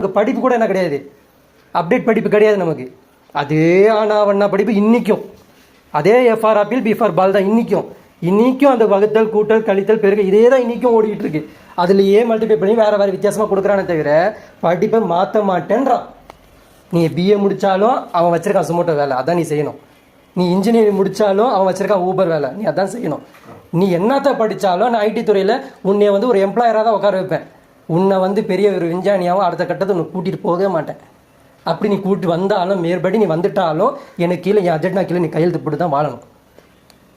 நமக்கு படிப்பு கூட என்ன கிடையாது. அப்டேட் படிப்பு கிடையாது நமக்கு. அதே ஆனாவண்ணா படிப்பு இன்னிக்கும். அதே எஃப்ஆர் ஆப்பிள் பிஃபார் பால் தான் இன்னிக்கும். இன்னிக்கும் அந்த வகுத்தல் கூட்டல் கழித்தல் பெருக இதே தான் இன்னிக்கும் ஓடிக்கிட்டு இருக்கு. அதுலேயே மல்டிப்ளை பண்ணி வேறு வேறு வித்தியாசமாக கொடுக்குறானே தவிர படிப்பை மாற்ற மாட்டேன்றான். நீ பிஏ முடிச்சாலும் அவன் வச்சுருக்கான் சுமோட்டோ வேலை அதான் நீ செய்யணும். நீ இன்ஜினியரிங் முடித்தாலும் அவன் வச்சுருக்கான் ஊபர் வேலை நீ அதான் செய்யணும். நீ என்னத்தை படித்தாலும் நான் ஐடி துறையில் உன்னை வந்து ஒரு எம்ப்ளாயராக தான் உட்கார வைப்பேன். உன்னை வந்து பெரிய ஒரு விஞ்ஞானியாகவும் அடுத்த கட்டத்தை உன்னை கூட்டிட்டு போகவே மாட்டேன். அப்படி நீ கூட்டி வந்தாலும் மேற்படி நீ வந்துட்டாலும் எனக்கு கீழே என் அஜெண்டா கீழே நீ கையெழுத்து போட்டு தான் வாழணும்.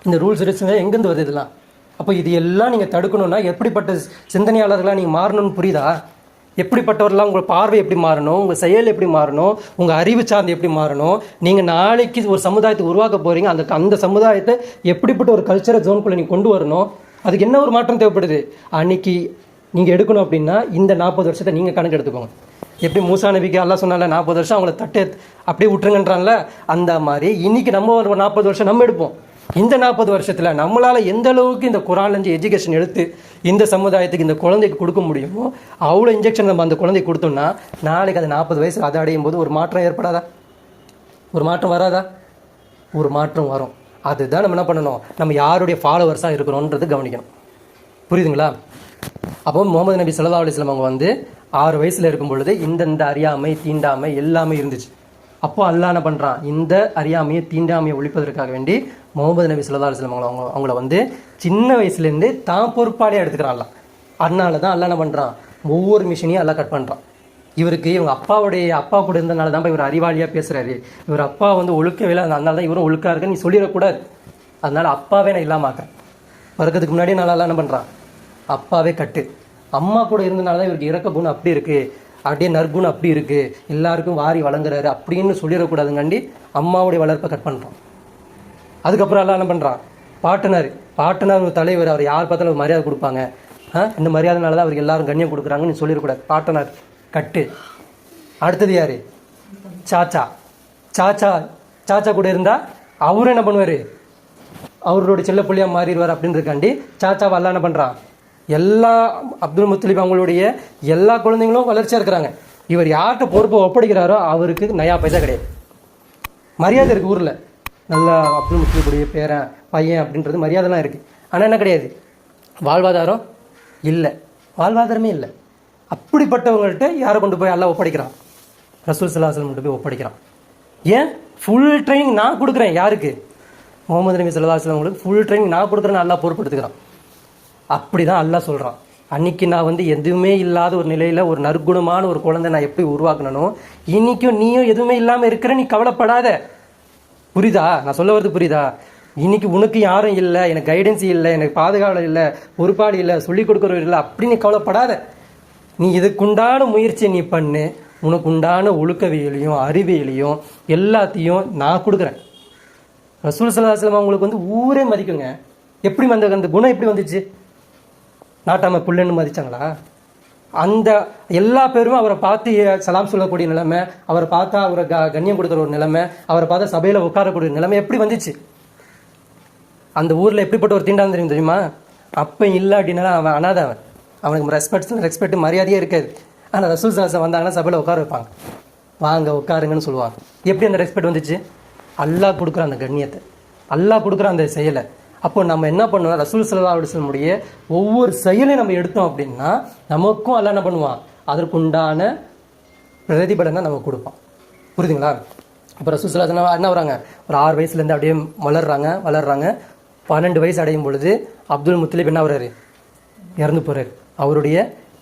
இந்த ரூல்ஸ் ரெஸ்ட்ரிக்ஷன் எங்கேருந்து வருது இதெல்லாம்? அப்போ இது எல்லாம் நீங்கள் தடுக்கணும்னா எப்படிப்பட்ட சிந்தனையாளர்களாக நீங்கள் மாறணும்னு புரியுதா? எப்படிப்பட்டவர்களாம் உங்கள் பார்வை எப்படி மாறணும்? உங்கள் செயல் எப்படி மாறணும்? உங்கள் அறிவு சார்ந்து எப்படி மாறணும்? நீங்கள் நாளைக்கு ஒரு சமுதாயத்தை உருவாக்க போகிறீங்க அந்த அந்த சமுதாயத்தை எப்படிப்பட்ட ஒரு கல்ச்சரல் ஜோனுக்குள்ளே நீங்கள் கொண்டு வரணும்? அதுக்கு என்ன ஒரு மாற்றம் தேவைப்படுது? அன்னைக்கு நீங்கள் எடுக்கணும் அப்படின்னா இந்த நாற்பது வருஷத்தை நீங்கள் கணக்கு எடுத்துக்கோங்க. எப்படி மூசா நபிக்கு எல்லாம் சொன்னால நாற்பது வருஷம் அவங்கள தட்டு அப்படியே விட்டுருங்கன்றான்ல அந்த மாதிரி இன்னைக்கு நம்ம ஒரு நாற்பது வருஷம் நம்ம எடுப்போம். இந்த நாற்பது வருஷத்தில் நம்மளால் எந்த அளவுக்கு இந்த குரான்லேருந்து எஜுகேஷன் எடுத்து இந்த சமுதாயத்துக்கு இந்த குழந்தைக்கு கொடுக்க முடியுமோ அவ்வளோ இன்ஜெக்ஷன் நம்ம அந்த குழந்தைக்கு கொடுத்தோம்னா நாளைக்கு அது நாற்பது வயசு அதை அடையும் போது ஒரு மாற்றம் ஏற்படாதா? ஒரு மாற்றம் வராதா? ஒரு மாற்றம் வரும். அதுதான் நம்ம என்ன பண்ணணும்? நம்ம யாருடைய ஃபாலோவர்ஸாக இருக்கிறோன்றது கவனிக்கணும். புரியுதுங்களா? அப்போ முகமது நபி சல்லா அலைஹி அவங்க வந்து ஆறு வயசுல இருக்கும் பொழுது இந்தந்த அறியாமை தீண்டாமை எல்லாமே இருந்துச்சு. அப்போ அல்லாஹ் என்ன பண்றான்? இந்த அறியாமையை தீண்டாமையை ஒழிப்பதற்காக வேண்டி முகமது நபி சல்லா அலைஹி அவங்க அவங்கள வந்து சின்ன வயசுலேருந்து தான் பொறுப்பாளியாக எடுத்துக்கிறான்ல அதனால தான் அல்லாஹ் என்ன பண்றான்? ஒவ்வொரு மிஷினையும் எல்லாம் கட் பண்றான். இவருக்கு இவங்க அப்பாவுடைய அப்பா கூட இருந்தனால தான் இவர் அறிவாளியாக பேசுகிறாரு இவர் அப்பா வந்து ஒழுக்கவே இல்லை அதனால தான் இவரும் ஒழுக்காக இருக்குன்னு நீ சொல்லிடக்கூடாது. அதனால அப்பாவே நான் இல்லாமல் ஆக்குறேன். பிறக்கிறதுக்கு முன்னாடி நல்லா என்ன பண்றான்? அப்பாவே கட்டு. அம்மா கூட இருந்தனால தான் இவருக்கு இறக்க குணம் அப்படி இருக்கு. அப்படியே நற்குணம் அப்படி இருக்கு. எல்லாருக்கும் வாரி வழங்குறாரு அப்படின்னு சொல்லிடக்கூடாதுங்காண்டி அம்மாவுடைய வளர்ப்பை கட் பண்ணுறான் அதுக்கப்புறம் எல்லாம் என்ன பண்ணுறான் பாட்டனார். பாட்டனார் ஒரு தலைவர். அவர் யார் பார்த்தாலும் ஒரு மரியாதை கொடுப்பாங்க. ஆ? இந்த மரியாதைனால தான் அவருக்கு எல்லாரும் கண்ணியம் கொடுக்குறாங்கன்னு சொல்லிடக்கூடாது. பாட்டனார் கட்டு. அடுத்தது யார்? சாச்சா. சாச்சா சாச்சா கூட இருந்தால் அவரும் என்ன பண்ணுவார்? அவரோட செல்ல பிள்ளையாக மாறிடுவார் அப்படின்றதுக்காண்டி சாச்சாவை எல்லாம் என்ன பண்ணுறான் எல்லா அப்துல் முத்தலிப் அவங்களுடைய எல்லா குழந்தைங்களும் வளர்ச்சியாக இருக்கிறாங்க. இவர் யார்கிட்ட பொறுப்பை ஒப்படைக்கிறாரோ அவருக்கு நயா பைசா கிடையாது. மரியாதை இருக்குது ஊரில். நல்லா அப்துல் முஸ்லிமுடைய பேரன் பையன் அப்படின்றது மரியாதைலாம் இருக்குது ஆனால் என்ன கிடையாது? வாழ்வாதாரம் இல்லை. வாழ்வாதாரமே இல்லை. அப்படிப்பட்டவங்கள்ட்ட யாரை கொண்டு போய் எல்லாம் ஒப்படைக்கிறான்? ரசூல் சலாஹலம் கொண்டு போய் ஒப்படைக்கிறான். ஏன்? ஃபுல் ட்ரைனிங் நான் கொடுக்குறேன். யாருக்கு? முகமது நபி சல்லாஹ் அவங்களுக்கு ஃபுல் ட்ரைனிங் நான் கொடுக்குறேன் நல்லா பொறுப்படுத்துக்கிறான் அப்படி தான் அல்லாஹ் சொல்கிறான் அன்னைக்கு நான் வந்து எதுவுமே இல்லாத ஒரு நிலையில் ஒரு நற்குணமான ஒரு குழந்தை நான் எப்படி உருவாக்கணும் இன்னைக்கும் நீயும் எதுவுமே இல்லாமல் இருக்கிற நீ கவலைப்படாத. புரியுதா? நான் சொல்ல வரது புரியுதா? இன்னைக்கு உனக்கு யாரும் இல்லை எனக்கு கைடன்ஸ் இல்லை எனக்கு பாதுகாவலர் இல்லை பொறுப்பாடு இல்லை சொல்லிக் கொடுக்குறவர் இல்லை அப்படி நீ கவலைப்படாத. நீ இதுக்குண்டான முயற்சியை நீ பண்ணு. உனக்கு உண்டான ஒழுக்கவியலையும் அறிவியலையும் எல்லாத்தையும் நான் கொடுக்குறேன். ரசூல் சல்லாஹ் அவங்களுக்கு வந்து ஊரே மதிக்குங்க. எப்படி அந்த அந்த குணம் எப்படி வந்துச்சு? நாட்டாம புள்ளன்னு மதிச்சாங்களா? அந்த எல்லா பேரும் அவரை பார்த்து சலாம் சொல்லக்கூடிய நிலைமை அவரை பார்த்தா அவரை க கண்ணியம் கொடுக்குற ஒரு நிலைமை அவரை பார்த்தா சபையில் உட்காரக்கூடிய நிலைமை எப்படி வந்துச்சு? அந்த ஊரில் எப்படிப்பட்ட ஒரு தீண்டாந்து தெரியும் தெரியுமா? அப்போ இல்லை அப்படின்னா அவன் அனாதை அவன். அவனுக்கு ரெஸ்பெக்ட் ரெஸ்பெக்ட் மரியாதையே இருக்காது. ஆனால் ரசூல் சாசன் வந்தாங்கன்னா சபையில் உட்கார வைப்பாங்க. வாங்க உட்காருங்கன்னு சொல்லுவாங்க. எப்படி அந்த ரெஸ்பெக்ட் வந்துச்சு? அல்லா கொடுக்குற அந்த கண்ணியத்தை. அல்லா கொடுக்குற அந்த செயலை. அப்போ நம்ம என்ன பண்ணுவோம்? ரசூல் சல்லா அலுவலமுடைய ஒவ்வொரு செயலையும் நம்ம எடுத்தோம் அப்படின்னா நமக்கும் அதெல்லாம் என்ன பண்ணுவான்? அதற்குண்டான பிரதிபலனை நம்ம கொடுப்பான். புரியுதுங்களா? இப்போ ரசூல் சல்லா என்ன வராங்க? ஒரு ஆறு வயசுலேருந்து அப்படியே வளர்றாங்க வளர்றாங்க. பன்னெண்டு வயசு அடையும் பொழுது அப்துல் முத்தலிப் என்ன வர்றாரு? இறந்து போகிறார் அவருடைய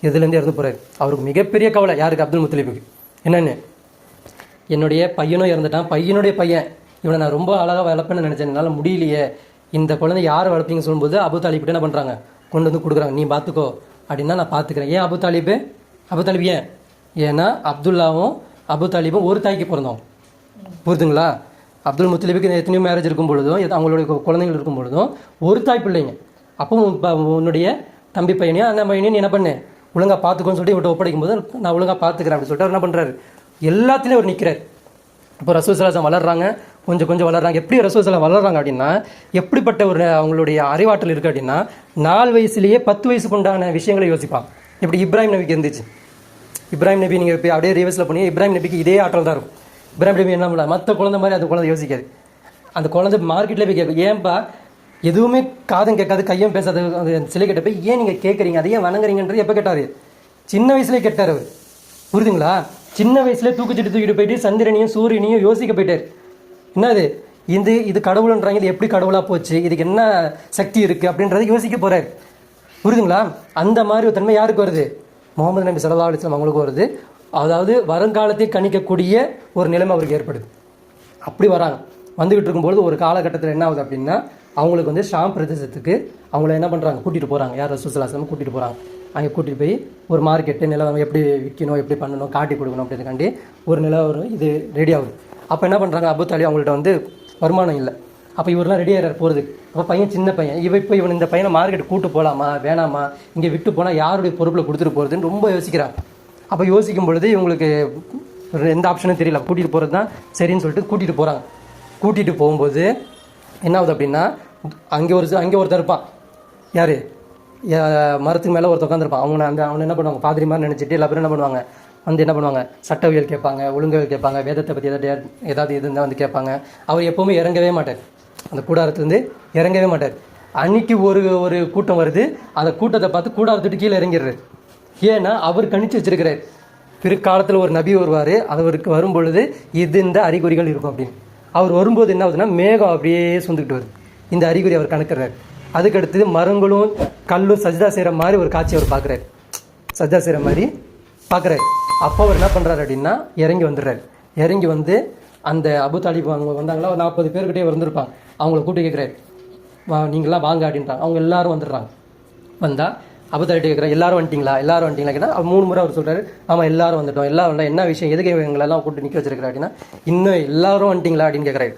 இதுலேருந்து இறந்து போகிறார் அவருக்கு மிகப்பெரிய கவலை. யாருக்கு? அப்துல் முத்தலிபுக்கு என்னென்னு? என்னுடைய பையனும் இறந்துட்டான். பையனுடைய பையன். இவனை நான் ரொம்ப அழகாக வளர்ப்பேன்னு நினச்சேன். என்னால் முடியலையே. இந்த குழந்தை யாரை வளர்ப்பீங்க சொல்லும்போது அபு தாலிப்கிட்ட என்ன பண்ணுறாங்க கொண்டு வந்து கொடுக்குறாங்க. நீ பார்த்துக்கோ அப்படின்னா நான் பார்த்துக்கிறேன் ஏன் அபு தாலிபு? அபு தாலிப் ஏன்? ஏன்னா அப்துல்லாவும் அபு தாலிபும் ஒரு தாய்க்கு பிறந்தோம் புரியுதுங்களா? அப்துல் முத்தலிபுக்கு எத்தனையோ மேரேஜ் இருக்கும் பொழுதும் அவங்களுடைய குழந்தைகள் இருக்கும் பொழுதும் ஒரு தாய் பிள்ளைங்க. அப்போ உன்னுடைய தம்பி பையனையும் அண்ணன் பையனையும் நீ என்ன பண்ணு? ஒழுங்கா பார்த்துக்கோன்னு சொல்லிட்டு இவட்ட ஒப்படைக்கும் போது நான் ஒழுங்கா பார்த்துக்கிறேன் அப்படின்னு சொல்லிட்டு அவர் என்ன பண்ணுறாரு எல்லாத்துலேயும் அவர் நிற்கிறார் இப்போ ரசூசலாசம் வளர்றாங்க. கொஞ்சம் கொஞ்சம் வளர்றாங்க. எப்படி ரசூசலா வளர்றாங்க அப்படின்னா எப்படிப்பட்ட ஒரு அவங்களுடைய அறிவாற்றல் இருக்குது அப்படின்னா நாலு வயசுலேயே பத்து வயசுக்கு உண்டான விஷயங்களை யோசிப்பான். இப்படி இப்ராஹிம் நபிக்கு இருந்துச்சு. இப்ராஹிம் நபி நீங்கள் இப்போ அப்படியே ரிவர்ஸில் பண்ணி இப்ராஹிம் நபிக்கு இதே ஆற்றல் தான் இருக்கும். இப்ராஹிம் நபி என்ன பண்ணல மற்ற குழந்தை மாதிரி அந்த குழந்தை யோசிக்காது. அந்த குழந்தை மார்க்கெட்டில் போய் கேட்கும். ஏன்பா எதுவுமே காதும் கேட்காது கையும் பேசாது அந்த சிலை கிட்ட போய் ஏன் நீங்கள் கேட்குறீங்க அதை ஏன் வணங்குறீங்கன்றது எப்போ கேட்டார்? சின்ன வயசுலேயே கேட்டார் அவர். புரிதுங்களா சின்ன வயசுலேயே தூக்குச்சிட்டு தூக்கிட்டு போயிட்டு சந்திரனையும் சூரியனையும் யோசிக்க போயிட்டார். என்னது? இது இது கடவுள்ன்றாங்க இது எப்படி கடவுளாக போச்சு? இதுக்கு என்ன சக்தி இருக்குது அப்படின்றத யோசிக்க போகிறார் புரியுதுங்களா? அந்த மாதிரி ஒரு தன்மை யாருக்கு வருது? முகமது நபி ஸல்லல்லாஹு அவங்களுக்கு வருது. அதாவது வருங்காலத்தை கணிக்கக்கூடிய ஒரு நிலைமை அவருக்கு ஏற்படுது. அப்படி வராங்க. வந்துக்கிட்டு இருக்கும்பொழுது ஒரு காலகட்டத்தில் என்ன ஆகுது அப்படின்னா அவங்களுக்கு வந்து ஷாம் பிரதேசத்துக்கு அவங்கள என்ன பண்ணுறாங்க கூட்டிகிட்டு போகிறாங்க யார்? ரசூசலாசனம் கூட்டிகிட்டு போகிறாங்க அங்கே கூட்டிகிட்டு போய் ஒரு மார்க்கெட்டு நிலம் எப்படி விற்கணும் எப்படி பண்ணணும் காட்டி கொடுக்கணும் அப்படின்றதுக்காண்டி ஒரு நிலம் ஒரு இது ரெடி ஆகுது. அப்போ என்ன பண்ணுறாங்க அபு தாலி அவங்கள்ட்ட வந்து வருமானம் இல்லை. அப்போ இவரெல்லாம் ரெடி ஆகிறார் போகிறதுக்கு அப்போ பையன் சின்ன பையன். இவ இப்போ இவன் இந்த பையனை மார்க்கெட் கூட்டு போகலாமா வேணாமா? இங்கே விட்டு போனால் யாருடைய பொறுப்பில் கொடுத்துட்டு போகிறதுன்னு ரொம்ப யோசிக்கிறாங்க அப்போ யோசிக்கும் பொழுது இவங்களுக்கு எந்த ஆப்ஷனும் தெரியல. கூட்டிகிட்டு போகிறது தான் சரின்னு சொல்லிட்டு கூட்டிகிட்டு போகிறாங்க கூட்டிகிட்டு போகும்போது என்ன ஆகுது அப்படின்னா அங்கே ஒரு அங்கே ஒருத்தர் இருப்பான். யார்? மரத்துக்கு மேலே ஒருத்தர் உட்காந்துருப்பான் அவங்க அந்த அவனை என்ன பண்ணுவாங்க? பாதிரி மாதிரி நினச்சிட்டு எல்லா பேரும் என்ன பண்ணுவாங்க? வந்து என்ன பண்ணுவாங்க? சட்டவியல் கேட்பாங்க ஒழுங்கவியல் கேட்பாங்க வேதத்தை பற்றி ஏதாவது ஏதாவது இது இருந்தால் வந்து கேட்பாங்க. அவர் எப்போவுமே இறங்கவே மாட்டார். அந்த கூடாரத்துலேருந்து இறங்கவே மாட்டார். அன்னைக்கு ஒரு ஒரு கூட்டம் வருது. அந்த கூட்டத்தை பார்த்து கூடாரத்துட்டு கீழே இறங்கிடுறாரு. ஏன்னா அவர் கணிச்சு வச்சிருக்கிறார். பிற்காலத்தில் ஒரு நபி வருவார். அவருக்கு வரும் பொழுது இது இந்த அறிகுறிகள் இருக்கும் அப்படின்னு. அவர் வரும்போது என்ன ஆகுதுன்னா மேகம் அப்படியே சுந்துக்கிட்டு வருது. இந்த அறிகுறி அவர் கணக்குறாரு அதுக்கடுத்தது மரங்களும் கல்லும் சஜிதா செய்கிற மாதிரி ஒரு காட்சி அவர் பார்க்குறாரு. சஜிதா செய்கிற மாதிரி பார்க்குறாரு அப்போ அவர் என்ன பண்ணுறாரு அப்படின்னா இறங்கி வந்துடுறாரு. இறங்கி வந்து அந்த அபு தாலிப் அவங்க வந்தாங்களா? ஒரு நாற்பது பேர்கிட்டே வந்திருப்பாங்க. அவங்கள கூட்டி கேட்குறாரு வா நீங்களாம் வாங்க அப்படின்றாங்க. அவங்க எல்லாரும் வந்துடுறாங்க. வந்தால் அபுதாலிட்டு கேட்குறாரு எல்லாரும் வந்துட்டீங்களா? எல்லாரும் வந்துட்டீங்களா? கேட்டால் அவர் மூணு முறை அவர் சொல்கிறாரு ஆமாம் எல்லாரும் வந்துட்டோம். எல்லாரும் வரல. என்ன விஷயம்? எதுக்கு எங்களெல்லாம் கூட்டு நிற்க வச்சிருக்கிறா? அப்படின்னா இன்னும் எல்லாரும் வந்துட்டீங்களா? அப்படின்னு கேட்குறாரு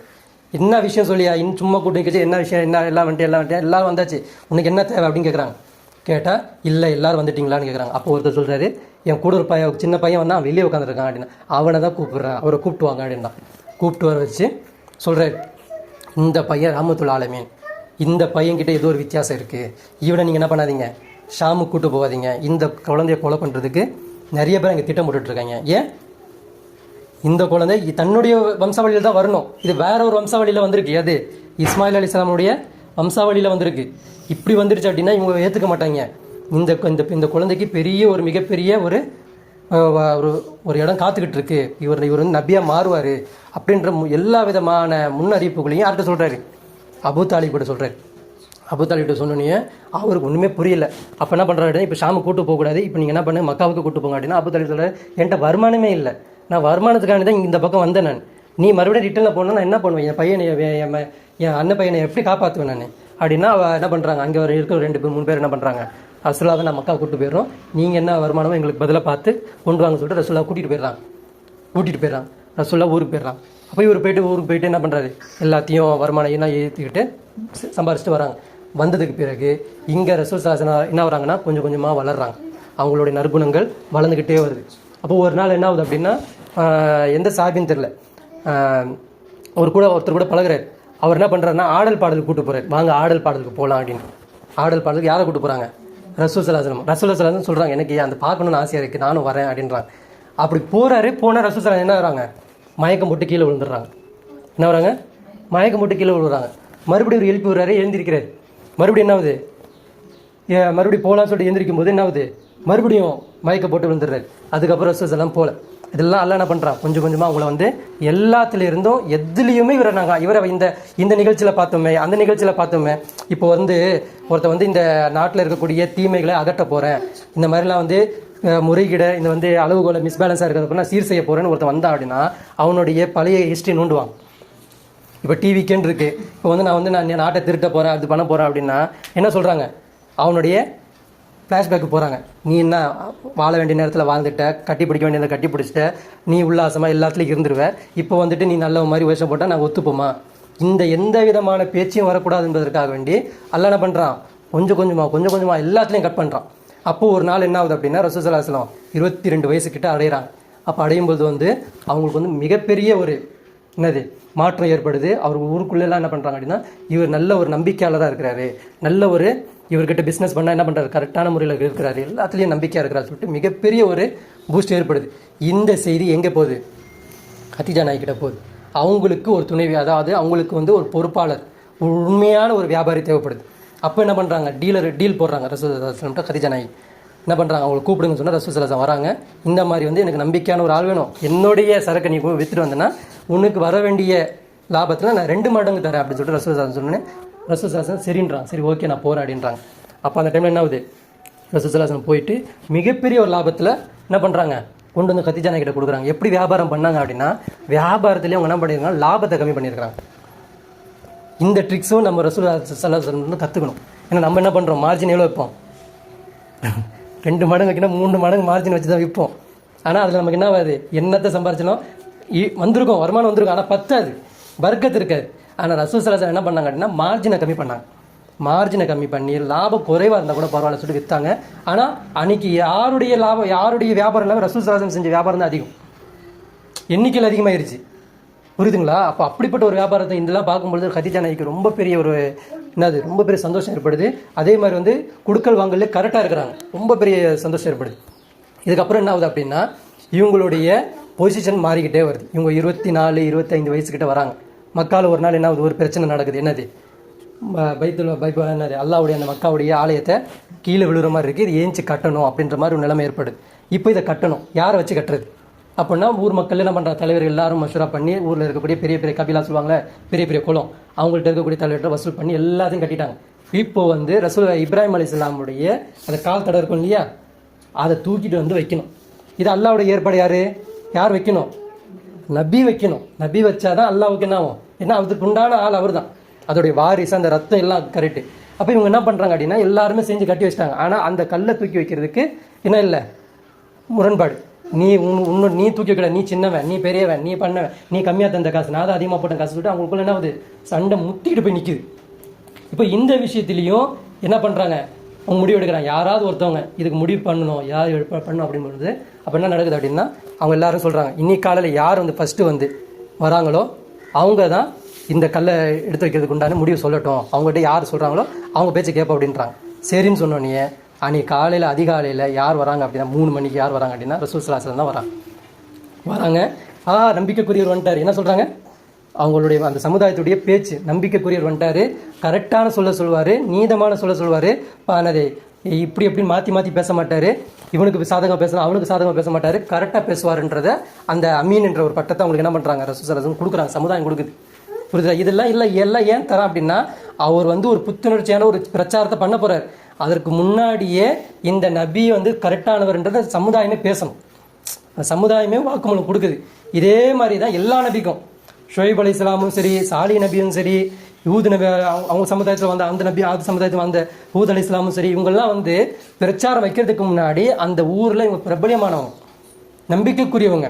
என்ன விஷயம் சொல்லியா? இன்னும் சும்மா கூட்டு நிற்கச்சு என்ன விஷயம்? என்ன எல்லாம் வந்துட்டு எல்லாம் வந்துட்டு எல்லாரும் வந்தாச்சு. உனக்கு என்ன தேவை? அப்படின்னு கேட்குறாங்க கேட்டால் இல்லை எல்லாரும் வந்துட்டீங்களான்னு கேட்குறாங்க அப்போ ஒருத்தர் சொல்கிறாரு என் கூட ஒரு பையன் சின்ன பையன் வந்தான் வெளியே உட்காந்துருக்கான் அப்படின்னா அவனை தான் கூப்பிட்றான். அவரை கூப்பிட்டு வாங்க அப்படின்னா. கூப்பிட்டு வர வச்சு சொல்கிறாரு இந்த பையன் ராமத்துல் ஆலமீன். இந்த பையன்கிட்ட ஏதோ ஒரு வித்தியாசம் இருக்குது இவனை நீங்கள் என்ன பண்ணாதீங்க. ஷாமுக்கு கூட்டு போகாதீங்க. இந்த குழந்தைய கொலை பண்ணுறதுக்கு நிறைய பேர் அங்கே திட்டம் போட்டுட்ருக்காங்க. ஏன்? இந்த குழந்தை தன்னுடைய வம்சாவளியில் தான் வரணும். இது வேற ஒரு வம்சாவளியில் வந்திருக்கு. அது இஸ்மாயில் அலி இஸ்லாமுடைய வம்சாவளியில் வந்திருக்கு. இப்படி வந்துருச்சு அப்படின்னா இவங்க ஏற்றுக்க மாட்டாங்க. இந்த இந்த இந்த குழந்தைக்கு பெரிய ஒரு மிகப்பெரிய ஒரு ஒரு ஒரு இடம் காத்துக்கிட்டு இருக்கு. இவர் இவர் வந்து நபியாக மாறுவார் அப்படின்ற மு- எல்லா விதமான முன்னறிவிப்புகளையும் யார்கிட்ட சொல்கிறாரு அபு தாலிப் கிட்ட சொல்கிறாரு அபு தாலிப்ட்ட சொன்னோன்னே அவருக்கு ஒன்றுமே புரியல. அப்போ என்ன பண்ணுறாரு இப்போ ஷாமு கூட்டு போகக்கூடாது இப்போ நீங்கள் என்ன பண்ணு மக்காவுக்கு கூட்டு போங்க அப்படின்னா அபு தாலிப் சொல்கிறாரு என்கிட்ட வருமானமே இல்லை. நான் வருமானத்துக்காண்டி தான் இந்த பக்கம் வந்தேன் நான். நீ மறுபடியும் ரிட்டனில் போனால் நான் என்ன பண்ணுவேன்? என் பையனை என் என் அண்ணன் பையனை எப்படி காப்பாற்றுவேன் நான்? அப்படின்னா அவள் என்ன பண்ணுறாங்க அங்கே ஒரு இருக்கிற ரெண்டு பேர் மூணு பேர் என்ன பண்ணுறாங்க ரசுல்லாவை நான் மக்கா கூப்பிட்டு போயிடுறோம். நீங்கள் என்ன வருமானமோ எங்களுக்கு பதிலாக பார்த்து கொண்டு வாங்க சொல்லிட்டு ரசுல்லா கூட்டிகிட்டு போயிடுறாங்க கூட்டிகிட்டு போயிடுறான். ரசுல்லா ஊருக்கு போயிடுறான். அப்போ இவர் போயிட்டு ஊருக்கு போயிட்டு என்ன பண்ணுறாரு எல்லாத்தையும் வருமானம் எல்லாம் ஏற்றிக்கிட்டு சம்பாரிச்சிட்டு வராங்க. வந்ததுக்கு பிறகு இங்கே ரசூல் சாசனா என்ன வராங்கன்னா கொஞ்சம் கொஞ்சமாக வளர்கிறாங்க அவங்களுடைய நற்குணங்கள் வளர்ந்துக்கிட்டே வருது. அப்போது ஒரு நாள் என்ன ஆகுது அப்படின்னா எந்த சாபின்னு தெரில ஒரு கூட ஒருத்தர் கூட பழகுறாரு. அவர் என்ன பண்ணுறாருன்னா ஆடல் பாடலுக்கு கூட்டு போகிறார் வாங்க ஆடல் பாடலுக்கு போகலாம் அப்படின்னு. ஆடல் பாடலுக்கு யாரை கூட்டு போகிறாங்க ரசூல் சலாசலம் ரசூல் சலாசலம் சொல்கிறாங்க எனக்கு அந்த பார்க்கணும்னு ஆசையாக இருக்குது நானும் வரேன் அப்படின்றாங்க. அப்படி போகிறாரு போனால் ரசூல் சலாசனம் என்ன வராங்க? மயக்கம் போட்டு கீழே விழுந்துடுறாங்க. என்ன வராங்க? மயக்கம் போட்டு கீழே விழுறாங்க மறுபடியும் ஒரு எழுப்பி விடுறாரு எழுந்திருக்கிறார். மறுபடியும் என்ன ஆகுது? ஏ, மறுபடியும் போகலான்னு சொல்லிட்டு எழுந்திரிக்கும் போது என்ன ஆகுது? மறுபடியும் மயக்க போட்டு விழுந்துடுறாரு. அதுக்கப்புறம் ரசூல் சலாம் போகல இதெல்லாம் எல்லாம் என்ன பண்ணுறான் கொஞ்சம் கொஞ்சமாக அவங்கள வந்து எல்லாத்துலேருந்தும் எதுலேயுமே இவரை நாங்கள் இவரை இந்த இந்த நிகழ்ச்சியில் பார்த்தோமே அந்த நிகழ்ச்சியில் பார்த்தோமே இப்போ வந்து ஒருத்தன் வந்து இந்த நாட்டில் இருக்கக்கூடிய தீமைகளை அகற்ற போகிறேன் இந்த மாதிரிலாம் வந்து முறைகிட இந்த வந்து அளவுகோலை மிஸ்பேலன்ஸாக இருக்கிறதுக்கு நான் சீர் செய்ய போகிறேன்னு ஒருத்தன் வந்தா அப்படின்னா அவனுடைய பழைய ஹிஸ்ட்ரி நோண்டுவான். இப்போ டிவிக்கேன்னு இருக்குது இப்போ வந்து நான் வந்து நான் நாட்டை திருட்ட போகிறேன் அது பண்ண போகிறேன் அப்படின்னா என்ன சொல்கிறாங்க அவனுடைய ஃப்ளாஷ்பேக்கு போகிறாங்க நீ என்ன வாழ வேண்டிய நேரத்தில் வாழ்ந்துட்ட கட்டி பிடிக்க வேண்டியதை கட்டி பிடிச்சிட்ட நீ உல்லாசமாக எல்லாத்துலேயும் இருந்துருவ. இப்போ வந்துட்டு நீ நல்ல மாதிரி வேஷம் போட்டால் நாங்கள் ஒத்துப்போமா? இந்த எந்த விதமான பேச்சையும் வரக்கூடாது என்பதற்காக வேண்டி அல்ல என்ன பண்ணுறான் கொஞ்சம் கொஞ்சமாக கொஞ்சம் கொஞ்சமாக எல்லாத்துலேயும் கட் பண்ணுறான் அப்போது ஒரு நாள் என்ன ஆகுது அப்படின்னா ரசூசலாசலம் இருபத்தி ரெண்டு வயசுக்கிட்ட அடையிறாங்க. அப்போ அடையும் போது வந்து அவங்களுக்கு வந்து மிகப்பெரிய ஒரு என்னது மாற்றம் ஏற்படுது. அவர் ஊருக்குள்ளெல்லாம் என்ன பண்ணுறாங்க அப்படின்னா இவர் நல்ல ஒரு நம்பிக்கையாளராக இருக்கிறாரு. நல்ல ஒரு இவர்கிட்ட பிஸ்னஸ் பண்ணால் என்ன பண்ணுறாரு கரெக்டான முறையில் இருக்கிறாரு. எல்லாத்துலேயும் நம்பிக்கையாக இருக்கிறார் சொல்லிட்டு மிகப்பெரிய ஒரு பூஸ்ட் ஏற்படுது. இந்த செய்தி எங்கே போகுது? கத்திஜா நாய் கிட்ட போகுது. அவங்களுக்கு ஒரு துணைவி அதாவது அவங்களுக்கு வந்து ஒரு பொறுப்பாளர் உண்மையான ஒரு வியாபாரி தேவைப்படுது. அப்போ என்ன பண்ணுறாங்க டீலர் டீல் போடுறாங்க. ரசூசலாம்ட்ட கத்திஜா நாய். என்ன பண்ணுறாங்க அவங்களை கூப்பிடுங்கன்னு சொன்னால் ரசூசலாசம் வராங்க. இந்த மாதிரி வந்து எனக்கு நம்பிக்கையான ஒரு ஆள் வேணும். என்னுடைய சரக்கு நீ போய் விற்றுட்டு வந்தேன்னா உனக்கு வர வேண்டிய லாபத்தில் நான் ரெண்டு மடங்கு தரேன் அப்படின்னு சொல்லிட்டு ரசூசலாசம் சொன்னேன் ரசூசலாசன் சரின்றான். சரி ஓகே நான் போகிறேன் அப்படின்றாங்க. அப்போ அந்த டைமில் என்ன ஆகுது? ரசூசலாசன் போயிட்டு மிகப்பெரிய ஒரு லாபத்தில் என்ன பண்ணுறாங்க கொண்டு வந்து கத்திஜானா கிட்ட கொடுக்குறாங்க. எப்படி வியாபாரம் பண்ணாங்க அப்படின்னா வியாபாரத்துலேயே அவங்க என்ன பண்ணியிருக்காங்க லாபத்தை கம்மி பண்ணியிருக்காங்க இந்த ட்ரிக்ஸும் நம்ம ரசூல் சலாசன் கற்றுக்கணும் ஏன்னா நம்ம என்ன பண்ணுறோம் மார்ஜின் எவ்வளோ வைப்போம் ரெண்டு மடங்கு வைக்கணும் மூணு மடங்கு மார்ஜின் வச்சு தான் விற்போம். ஆனால் அதில் நமக்கு என்ன ஆகாது? என்னத்தை சம்பாரிச்சனோ இ- வந்திருக்கும் வருமானம் வந்திருக்கும். ஆனால் பத்தாது. வர்க்கத்து இருக்காது. ஆனால் ரசூல் சலாசன் என்ன பண்ணாங்க அப்படின்னா மார்ஜினை கம்மி பண்ணாங்க. மார்ஜினை கம்மி பண்ணி லாபம் குறைவாக இருந்தால் கூட பரவாயில்ல சொல்லிட்டு விற்றாங்க ஆனால் அன்னைக்கு யாருடைய லாபம் யாருடைய வியாபாரம் இல்லாமல் ரசூல் சலாசன் செஞ்ச வியாபாரம் தான் அதிகம். எண்ணிக்கையில் அதிகமாயிருச்சு. புரியுதுங்களா? அப்போ அப்படிப்பட்ட ஒரு வியாபாரத்தை இதெல்லாம் பார்க்கும்பொழுது ஹதிஜா நாய்க்கு ரொம்ப பெரிய ஒரு என்னது ரொம்ப பெரிய சந்தோஷம் ஏற்படுது. அதே மாதிரி வந்து குடுக்கல் வாங்கல கரெக்டாக இருக்கிறாங்க. ரொம்ப பெரிய சந்தோஷம் ஏற்படுது. இதுக்கப்புறம் என்ன ஆகுது அப்படின்னா இவங்களுடைய பொசிஷன் மாறிக்கிட்டே வருது. இவங்க இருபத்தி நாலு இருபத்தைந்து வயசுக்கிட்ட வராங்க. மக்கால் ஒரு நாள் என்ன ஒரு பிரச்சனை நடக்குது. என்னது? பைத்துல பைத்துல் என்னது? அல்லாவுடைய அந்த மக்காவுடைய ஆலயத்தை கீழே விழுற மாதிரி இருக்குது இது ஏஞ்சி கட்டணும் அப்படின்ற மாதிரி ஒரு நிலைமை ஏற்படுது. இப்போ இதை கட்டணும். யாரை வச்சு கட்டுறது? அப்படின்னா ஊர் மக்கள் என்ன பண்ணுற தலைவர்கள் எல்லாரும் மஷூரா பண்ணி ஊரில் இருக்கக்கூடிய பெரிய பெரிய கபிலா சொல்லுவாங்களே பெரிய பெரிய குளம். அவங்கள்ட்ட இருக்கக்கூடிய தலைவர்கிட்ட வசூல் பண்ணி எல்லாத்தையும் கட்டிட்டாங்க. இப்போ வந்து ரசூல் இப்ராஹிம் அலி இஸ்லாமுடைய அந்த கால் தடை இருக்கும் இல்லையா? அதை தூக்கிட்டு வந்து வைக்கணும். இது அல்லாவுடைய ஏற்பாடு யாரு? யார் வைக்கணும்? நபி வைக்கணும். நபி வச்சாதான் அல்லாவுக்கு என்ன ஆகும்? ஏன்னா அதுக்கு உண்டான ஆள் அவர் தான் அதோடைய வாரிசு அந்த ரத்தம் எல்லாம் கரெக்டு அப்போ இவங்க என்ன பண்ணுறாங்க அப்படின்னா எல்லாருமே செஞ்சு கட்டி வச்சிட்டாங்க. ஆனால் அந்த கல்லை தூக்கி வைக்கிறதுக்கு என்ன இல்லை? முரண்பாடு. நீ உன் உன்னோட நீ தூக்கி வைக்கல. நீ சின்னவன் நீ பெரியவன் நீ பண்ணவன் நீ கம்மியாக தந்த காசு நான் தான் அதிகமாக போட்ட காசு சொல்லிட்டு அவங்களுக்குள்ள என்ன ஆகுது? சண்டை முத்திக்கிட்டு போய் நிற்குது இப்போ இந்த விஷயத்துலையும் என்ன பண்ணுறாங்க அவங்க முடிவு எடுக்கிறாங்க. யாராவது ஒருத்தவங்க இதுக்கு முடிவு பண்ணணும் யார் பண்ணணும் அப்படின்றது அப்போ என்ன நடக்குது அப்படின்னா அவங்க எல்லாரும் சொல்கிறாங்க இன்னைக்கு காலையில் யார் வந்து ஃபஸ்ட்டு வந்து வராங்களோ அவங்க தான் இந்த கல்லை எடுத்து வைக்கிறதுக்கு உண்டான முடிவு சொல்லட்டும். அவங்ககிட்ட யார் சொல்கிறாங்களோ அவங்க பேச்சு கேட்போம் அப்படின்றாங்க. சரின்னு சொன்னோன்னே அன்னைக்கு காலையில் அதிகாலையில் யார் வராங்க அப்படின்னா மூணு மணிக்கு யார் வராங்க அப்படின்னா ரசூல் சலாசலம் தான் வராங்க. வராங்க. ஆ நம்பிக்கைக்குரியவர் வந்துட்டார். என்ன சொல்கிறாங்க அவங்களுடைய அந்த சமுதாயத்துடைய பேச்சு நம்பிக்கைக்குரியவர் வந்துட்டாரு. கரெக்டான சொல்ல சொல்லுவார் நீதமான சொல்ல சொல்வார் பானதே இப்படி எப்படி மாற்றி மாற்றி பேச மாட்டார். இவனுக்கு சாதகம் பேசலாம் அவனுக்கு சாதகமாக பேச மாட்டார். கரெக்டாக பேசுவார்ன்றத அந்த அமீன் என்ற ஒரு பட்டத்தை அவங்களுக்கு என்ன பண்ணுறாங்க ரசூசரசம் கொடுக்குறாங்க சமுதாயம் கொடுக்குது. புரியுதா? இதெல்லாம் இல்லை எல்லாம் ஏன் தரான் அப்படின்னா அவர் வந்து ஒரு புத்துணர்ச்சியான ஒரு பிரச்சாரத்தை பண்ண போகிறார் அதற்கு முன்னாடியே இந்த நபி வந்து கரெக்டானவர்ன்றதை சமுதாயமே பேசணும். சமுதாயமே வாக்குமூலம் கொடுக்குது. இதே மாதிரி தான் எல்லா நபிக்கும். ஷுவைப் அலி இஸ்லாமும் சரி சாலி நபியும் சரி யூது நபி அவங்க அவங்க சமுதாயத்தில் வந்த அந்த நபி அது சமுதாயத்தில் வந்த ஹூத் அலி இஸ்லாமும் சரி இவங்கெல்லாம் வந்து பிரச்சாரம் வைக்கிறதுக்கு முன்னாடி அந்த ஊரில் இவங்க பிரபலியமானவங்க நம்பிக்கைக்குரியவங்க.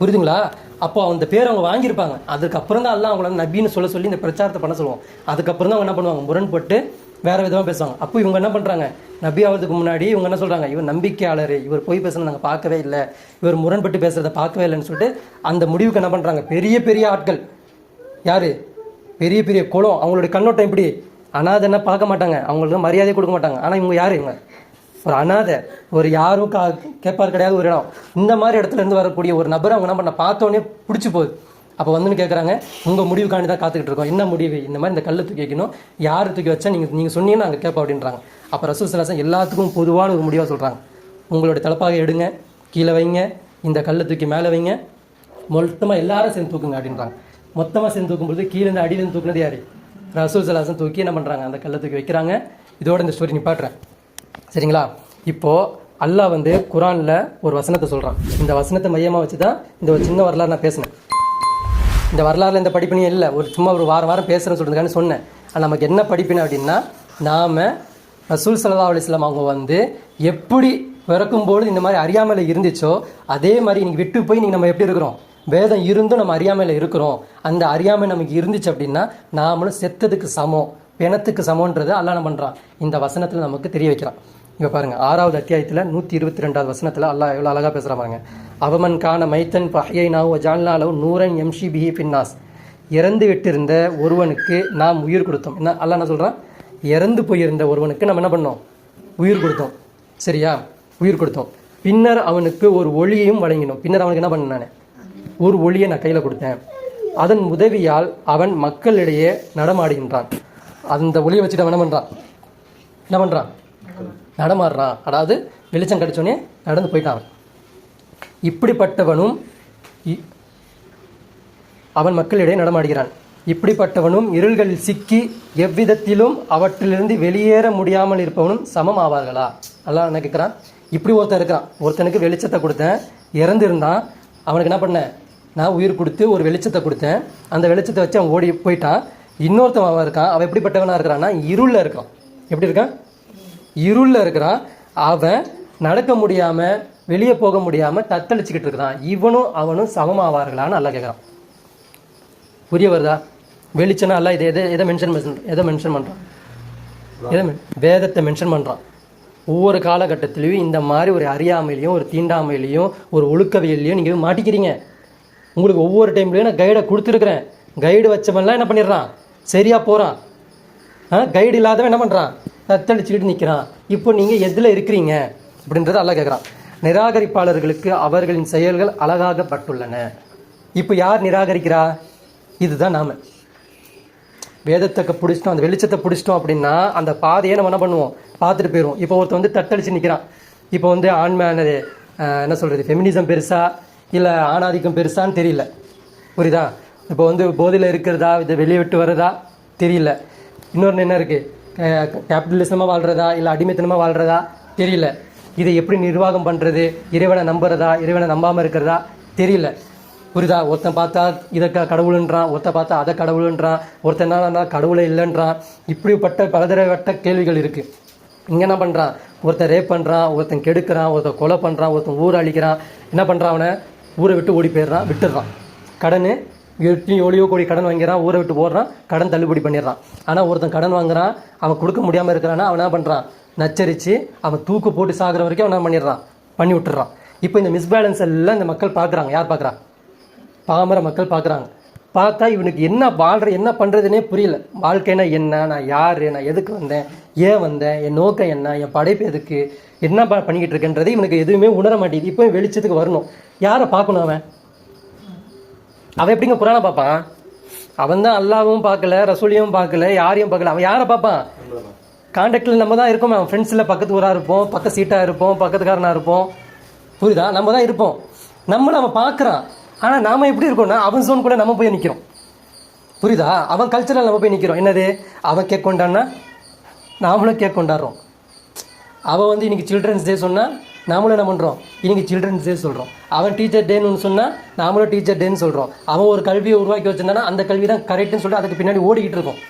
புரியுதுங்களா? அப்போ அந்த பேர் அவங்க வாங்கியிருப்பாங்க. அதுக்கப்புறம் தான் எல்லாம் அவங்கள நபின்னு சொல்ல சொல்லி இந்த பிரச்சாரத்தை பண்ண சொல்லுவோம் அதுக்கப்புறம் தான் அவங்க என்ன பண்ணுவாங்க? முரண்பட்டு வேற விதமாக பேசுவாங்க. அப்போ இவங்க என்ன பண்ணுறாங்க நபி ஆகிறதுக்கு முன்னாடி இவங்க என்ன சொல்கிறாங்க இவர் நம்பிக்கையாளர். இவர் போய் பேசுறது நாங்கள் பார்க்கவே இல்லை. இவர் முரண்பட்டு பேசுறதை பார்க்கவே இல்லைன்னு சொல்லிட்டு அந்த முடிவுக்கு என்ன பண்ணுறாங்க பெரிய பெரிய ஆட்கள். யார்? பெரிய பெரிய குளம். அவங்களுடைய கண்ணோட்டம் எப்படி? அனாதைன்னா பார்க்க மாட்டாங்க. அவங்களுக்கு மரியாதை கொடுக்க மாட்டாங்க. ஆனால் இவங்க யார் இவங்க? ஒரு அனாதை. ஒரு யாரும் கா கேட்பார் கிடையாது ஒரு இடம். இந்த மாதிரி இடத்துல இருந்து வரக்கூடிய ஒரு நபரை அவங்க என்ன பண்ண பார்த்தோன்னே பிடிச்சி போகுது. அப்போ வந்துன்னு கேட்குறாங்க உங்கள் முடிவுக்காண்டி தான் காத்துக்கிட்டு இருக்கோம். என்ன முடிவு? இந்த மாதிரி இந்த கல்லை தூக்கி வைக்கணும். யார் தூக்கி வச்சா நீங்கள் நீங்கள் சொன்னீங்கன்னா நாங்கள் கேட்போம் அப்படின்றாங்க. அப்போ ரசூசலாசன் எல்லாத்துக்கும் பொதுவான ஒரு முடிவாக சொல்கிறாங்க உங்களுடைய தலைப்பாக எடுங்க கீழே வைங்க இந்த கல்லை தூக்கி மேலே வைங்க. மொத்தமாக எல்லாரும் சேர்ந்து தூக்குங்க அப்படின்றாங்க. மொத்தமாக சேர்ந்து தூக்கும்போது கீழே இருந்து அடியிலேருந்து தூக்குனது யார்? ரசூல் சலாசன் தூக்கி என்ன பண்ணுறாங்க அந்த கல்லை தூக்கி வைக்கிறாங்க. இதோட இந்த ஸ்டோரி நிப்பாட்டுறேன். சரிங்களா? இப்போது அல்லாஹ் வந்து குரானில் ஒரு வசனத்தை சொல்கிறான் இந்த வசனத்தை மையமாக வச்சு தான் இந்த ஒரு சின்ன வரலாறு நான் பேசினேன். இந்த வரலாறுல இந்த படிப்பினே இல்லை. ஒரு சும்மா ஒரு வாரம் வாரம் பேசுகிறேன்னு சொல்கிறதுக்கான சொன்னேன். ஆனால் நமக்கு என்ன படிப்பினை அப்படின்னா நாம் ரசூல் சல்லா அலிஸ்லாம் அவங்க வந்து எப்படி பிறக்கும்போது இந்த மாதிரி அறியாமையில் இருந்துச்சோ அதே மாதிரி நீங்கள் விட்டு போய் நீங்கள் நம்ம எப்படி இருக்கிறோம்? வேதம் இருந்தும் நம்ம அறியாமையில் இருக்கிறோம். அந்த அறியாமை நமக்கு இருந்துச்சு அப்படின்னா நாமளும் செத்ததுக்கு சமம் பிணத்துக்கு சமன்றது அல்லாஹ் பண்ணுறான் இந்த வசனத்தில் நமக்கு தெரிய வைக்கிறான். இங்கே பாருங்கள் ஆறாவது அத்தியாயத்தில் நூற்றி இருபத்தி ரெண்டாவது வசனத்தில் அல்லா எவ்வளோ அழகாக பேசுகிறா பாருங்க. அவமன் கான மைத்தன் பஹ்யை நாவோ ஜான்லாலோ நூரன் எம்ஷி பிஹி பின்னாஸ் இறந்து விட்டிருந்த ஒருவனுக்கு நாம் உயிர் கொடுத்தோம். என்ன அல்லாஹ் என்ன சொல்கிறான் இறந்து போயிருந்த ஒருவனுக்கு நம்ம என்ன பண்ணோம்? உயிர் கொடுத்தோம். சரியா? உயிர் கொடுத்தோம். பின்னர் அவனுக்கு ஒரு ஒளியையும் வழங்கினோம். பின்னர் அவனுக்கு என்ன பண்ணேன் ஒரு ஒளியை நான் கையில் கொடுத்தேன். அதன் உதவியால் அவன் மக்களிடையே நடமாடுகின்றான். அந்த ஒளியை வச்சுட்டு அவன் என்ன பண்ணுறான் என்ன பண்ணுறான் நடமாடுறான் அதாவது வெளிச்சம் கிடச்சோன்னே நடந்து போயிட்டான். இப்படிப்பட்டவனும் இ- அவன் மக்களிடையே நடமாடுகிறான். இப்படிப்பட்டவனும் இருள்களில் சிக்கி எவ்விதத்திலும் அவற்றிலிருந்து வெளியேற முடியாமல் இருப்பவனும் சமம் ஆவார்களா நல்லா என்ன கேட்குறான் இப்படி ஒருத்தன் இருக்கிறான். ஒருத்தனுக்கு வெளிச்சத்தை கொடுத்தேன். இறந்துருந்தான். அவனுக்கு என்ன பண்ணேன்? நான் உயிர் கொடுத்து ஒரு வெளிச்சத்தை கொடுத்தேன். அந்த வெளிச்சத்தை வச்சு அவன் ஓடி போயிட்டான். இன்னொருத்தன் அவன் இருக்கான். அவன் எப்படிப்பட்டவனாக இருக்கிறான்னா இருளில் இருக்கான். எப்படி இருக்கான்? இருளில் இருக்கிறான் அவன் நடக்க முடியாமல் வெளியே போக முடியாமல் தத்தளிச்சுக்கிட்டு இருக்கிறான் இவனும் அவனும் சமமாவார்களான்னு நல்லா கேட்குறான் புரிய வருதா? வெளிச்சனா அல்ல இதை எதை எதை மென்ஷன் எதை மென்ஷன் பண்ணுறான் எதை வேதத்தை மென்ஷன் பண்ணுறான் ஒவ்வொரு காலகட்டத்திலையும் இந்த மாதிரி ஒரு அறியாமையிலையும் ஒரு தீண்டாமையிலையும் ஒரு ஒழுக்கவியல்லையும் நீங்கள் மாட்டிக்கிறீங்க. உங்களுக்கு ஒவ்வொரு டைம்லையும் நான் கைடை கொடுத்துருக்குறேன். கைடு வச்சவன்லாம் என்ன பண்ணிடுறான்? சரியாக போகிறான் ஆ கைடு இல்லாதவன் என்ன பண்ணுறான் தத்தளிச்சுக்கிட்டு நிற்கிறான் இப்போ நீங்கள் எதில் இருக்கிறீங்க? அப்படின்றத அல்ல கேட்குறான் நிராகரிப்பாளர்களுக்கு அவர்களின் செயல்கள் அழகாகப்பட்டுள்ளன. இப்போ யார் நிராகரிக்கிறா? இதுதான் நாம். வேதத்தை பிடிச்சிட்டோம் அந்த வெளிச்சத்தை பிடிச்சிட்டோம் அப்படின்னா அந்த பாதையை நம்ம என்ன பண்ணுவோம்? பார்த்துட்டு போயிடுவோம். இப்போ ஒருத்தர் வந்து தத்தளிச்சு நிற்கிறான் இப்போ வந்து ஆண்மையானது ஆஹ், என்ன சொல்கிறது ஃபெமினிசம் பெருசா இல்லை ஆணாதிக்கம் பெருசான்னு தெரியல. புரியுதா? இப்போ வந்து போதையில் இருக்கிறதா இதை வெளியே விட்டு வர்றதா தெரியல. இன்னொன்று என்ன இருக்குது கேபிட்டலிசமாக வாழ்கிறதா இல்லை அடிமைத்தனமாக வாழ்கிறதா தெரியல. இதை எப்படி நிர்வாகம் பண்ணுறது இறைவனை நம்புறதா? இறைவனை நம்பாமல் இருக்கிறதா? தெரியல. புரியுதா ஒருத்தன் பார்த்தா இதை க கடவுளுன்றான் ஒருத்தன் பார்த்தா அதை கடவுளுன்றான் ஒருத்தன் என்ன கடவுளை இல்லைன்றான். இப்படிப்பட்ட பலதரப்பட்ட கேள்விகள் இருக்குது இங்கே என்ன பண்ணுறான் ஒருத்தன் ரேப் பண்ணுறான் ஒருத்தன் கெடுக்கிறான் ஒருத்தன் கொலை பண்ணுறான் ஒருத்தன் ஊரை அழிக்கிறான் என்ன பண்ணுறான் அவனை? ஊரை விட்டு ஓடி போயிடுறான் விட்டுடுறான். கடன் எட்டு எவ்வளோ கோடி கடன் வாங்கிறான் ஊரை விட்டு போடுறான் கடன் தள்ளுபடி பண்ணிடுறான். ஆனால் ஒருத்தன் கடன் வாங்குறான் அவன் கொடுக்க முடியாமல் இருக்கிறான்னா அவன் என்ன பண்ணுறான் நச்சரித்து அவன் தூக்கு போட்டு சாகிற வரைக்கும் அவன் என்ன பண்ணிடுறான்? பண்ணி விட்டுறான் இப்போ இந்த மிஸ்பேலன்ஸ் எல்லாம் இந்த மக்கள் பார்க்குறாங்க யார் பார்க்குறான் பாமர மக்கள் பார்க்குறாங்க பார்த்தா இவனுக்கு என்ன வாழ்கிற என்ன பண்ணுறதுனே புரியல. வாழ்க்கைனா என்ன? நான் யார்? நான் எதுக்கு வந்தேன்? ஏன் வந்தேன்? என் நோக்கம் என்ன? என் படைப்பு எதுக்கு? என்ன ப- பண்ணிக்கிட்டு இருக்கேன்றது இவனுக்கு எதுவுமே உணர மாட்டேங்குது. இப்போ வெளிச்சத்துக்கு வரணும். யாரை பார்க்கணும் அவன்? அவன் எப்படிங்க குரானை பார்ப்பான்? அவன் தான் அல்லாவும் பார்க்கல ரசூலியும் பார்க்கல யாரையும் பார்க்கல. அவன் யாரை பார்ப்பான்? கான்டாக்டில் நம்ம தான் இருக்கோம். அவன் ஃப்ரெண்ட்ஸில் பக்கத்து ஊராக இருப்போம் பக்க சீட்டாக இருப்போம் பக்கத்துக்காரனாக இருப்போம். புரியுதா? நம்ம தான் இருப்போம். நம்மளை அவன் பார்க்குறான். ஆனால் நாம் எப்படி இருக்கோம்னா அவன் ஜோன் கூட நம்ம போய் நிற்கிறோம் புரியுதா? அவன் கல்ச்சரில் நம்ம போய் நிற்கிறோம் என்னது? அவன் கேக் கொண்டான்னா நாமளும் கேக் கொண்டாடுறோம் அவன் வந்து இன்றைக்கி சில்ட்ரன்ஸ் டே சொன்னால் நாமளும் என்ன பண்ணுறோம் இன்றைக்கி சில்ட்ரன்ஸ் டே சொல்கிறோம் அவன் டீச்சர் டேன்னு ஒன்று சொன்னால் நாமளும் டீச்சர் டேன்னு சொல்கிறோம் அவன் ஒரு கல்வியை உருவாக்கி வச்சிருந்தானா அந்த கல்வி தான் கரெக்டுன்னு சொல்லிட்டு அதுக்கு பின்னாடி ஓடிக்கிட்டு இருக்கோம்.